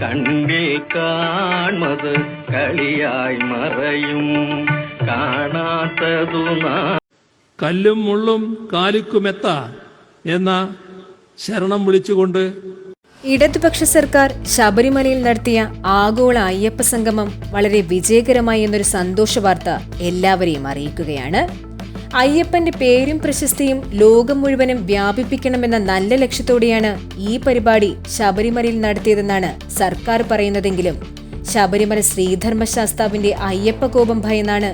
കണ്ണിൽ കാൺമത് കളിയായി മറയും. കാണാത്തതു കല്ലും മുള്ളും കാലിക്കുമെത്ത എന്ന ശരണം വിളിച്ചുകൊണ്ട് ഇടതുപക്ഷ സർക്കാർ ശബരിമലയിൽ നടത്തിയ ആഗോള അയ്യപ്പ സംഗമം വളരെ വിജയകരമായി എന്നൊരു സന്തോഷ വാർത്ത എല്ലാവരെയും അറിയിക്കുകയാണ്. അയ്യപ്പന്റെ പേരും പ്രശസ്തിയും ലോകം മുഴുവനും വ്യാപിപ്പിക്കണമെന്ന നല്ല ലക്ഷ്യത്തോടെയാണ് ഈ പരിപാടി ശബരിമലയിൽ നടത്തിയതെന്നാണ് സർക്കാർ പറയുന്നതെങ്കിലും. ശബരിമല ശ്രീധർമ്മശാസ്താവിന്റെ അയ്യപ്പ കോപം ഭയന്നാണ്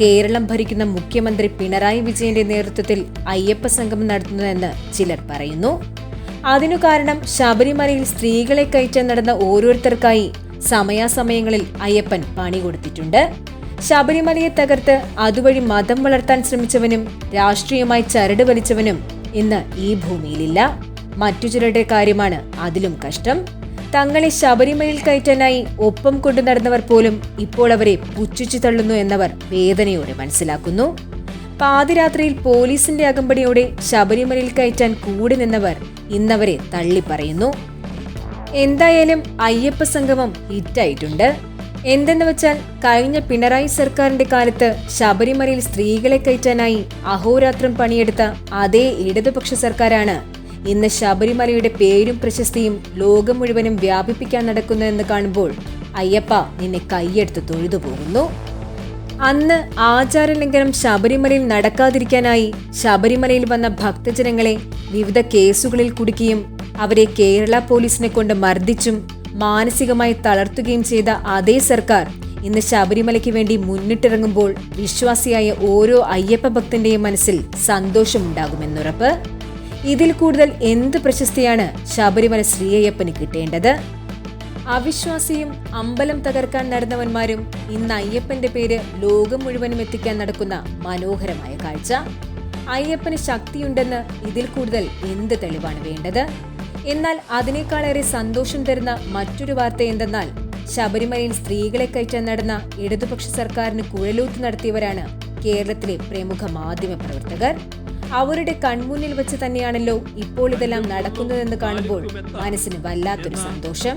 കേരളം ഭരിക്കുന്ന മുഖ്യമന്ത്രി പിണറായി വിജയന്റെ നേതൃത്വത്തിൽ അയ്യപ്പ സംഗമം നടത്തുന്നതെന്ന് ചിലർ പറയുന്നു. അതിനു കാരണം ശബരിമലയിൽ സ്ത്രീകളെ കയറ്റാൻ നടന്ന ഓരോരുത്തർക്കായി സമയാസമയങ്ങളിൽ അയ്യപ്പൻ പണി കൊടുത്തിട്ടുണ്ട്. ശബരിമലയെ തകർത്ത് അതുവഴി മതം വളർത്താൻ ശ്രമിച്ചവനും രാഷ്ട്രീയമായി ചരട് വലിച്ചവനും ഇന്ന് ഈ ഭൂമിയിലില്ല. മറ്റു ചിലരുടെ കാര്യമാണ് അതിലും കഷ്ടം. തങ്ങളെ ശബരിമലയിൽ കയറ്റാനായി ഒപ്പം കൊണ്ടു നടന്നവർ പോലും ഇപ്പോൾ അവരെ പുച്ഛിച്ചു തള്ളുന്നു എന്നവർ വേദനയോടെ മനസ്സിലാക്കുന്നു. പാതിരാത്രിയിൽ പോലീസിന്റെ അകമ്പടിയോടെ ശബരിമലയിൽ കയറ്റാൻ കൂടി നിന്നവർ ഇന്നവരെ തള്ളിപ്പറയുന്നു. എന്തായാലും അയ്യപ്പ സംഗമം ഹിറ്റായിട്ടുണ്ട്. എന്തെന്ന് വെച്ചാൽ കഴിഞ്ഞ പിണറായി സർക്കാരിന്റെ കാലത്ത് ശബരിമലയിൽ സ്ത്രീകളെ കയറ്റാനായി അഹോരാത്രം പണിയെടുത്ത അതേ ഇടതുപക്ഷ സർക്കാരാണ്. ഇന്ന് ശബരിമലയുടെ പേരും പ്രശസ്തിയും ലോകം മുഴുവനും വ്യാപിപ്പിക്കാൻ നടക്കുന്നതെന്ന് കാണുമ്പോൾ അയ്യപ്പ നിന്നെ കൈയെടുത്ത് തൊഴുതു പോകുന്നു. അന്ന് ആചാരലംഘനം ശബരിമലയിൽ നടക്കാതിരിക്കാനായി ശബരിമലയിൽ വന്ന ഭക്തജനങ്ങളെ വിവിധ കേസുകളിൽ കുടുക്കിയും അവരെ കേരള പോലീസിനെ കൊണ്ട് മർദ്ദിച്ചും മാനസികമായി തളർത്തുകയും ചെയ്ത അതേ സർക്കാർ ഇന്ന് ശബരിമലയ്ക്ക് വേണ്ടി മുന്നിട്ടിറങ്ങുമ്പോൾ വിശ്വാസിയായ ഓരോ അയ്യപ്പ ഭക്തന്റെയും മനസ്സിൽ സന്തോഷമുണ്ടാകുമെന്നുറപ്പ്. ഇതിൽ കൂടുതൽ എന്ത് പ്രശസ്തിയാണ് ശബരിമല ശ്രീ ശ്രീയയ്യപ്പന് കിട്ടേണ്ടത്? അവിശ്വാസിയും അമ്പലം തകർക്കാൻ നടന്നവന്മാരും ഇന്ന് അയ്യപ്പന്റെ പേര് ലോകം മുഴുവനും എത്തിക്കാൻ നടക്കുന്ന മനോഹരമായ കാഴ്ച. അയ്യപ്പന് ശക്തിയുണ്ടെന്ന് ഇതിൽ കൂടുതൽ എന്ത് തെളിവാണ് വേണ്ടത്? എന്നാൽ അതിനേക്കാളേറെ സന്തോഷം തരുന്ന മറ്റൊരു വാർത്ത എന്തെന്നാൽ ശബരിമലയിൽ സ്ത്രീകളെ കയറ്റാൻ നടന്ന ഇടതുപക്ഷ സർക്കാരിന് കുഴലൂത്ത് നടത്തിയവരാണ് കേരളത്തിലെ പ്രമുഖ മാധ്യമ പ്രവർത്തകർ. അവരുടെ കൺമുന്നിൽ വെച്ച് തന്നെയാണല്ലോ ഇപ്പോൾ ഇതെല്ലാം നടക്കുന്നതെന്ന് കാണുമ്പോൾ മനസ്സിന് വല്ലാത്തൊരു സന്തോഷം.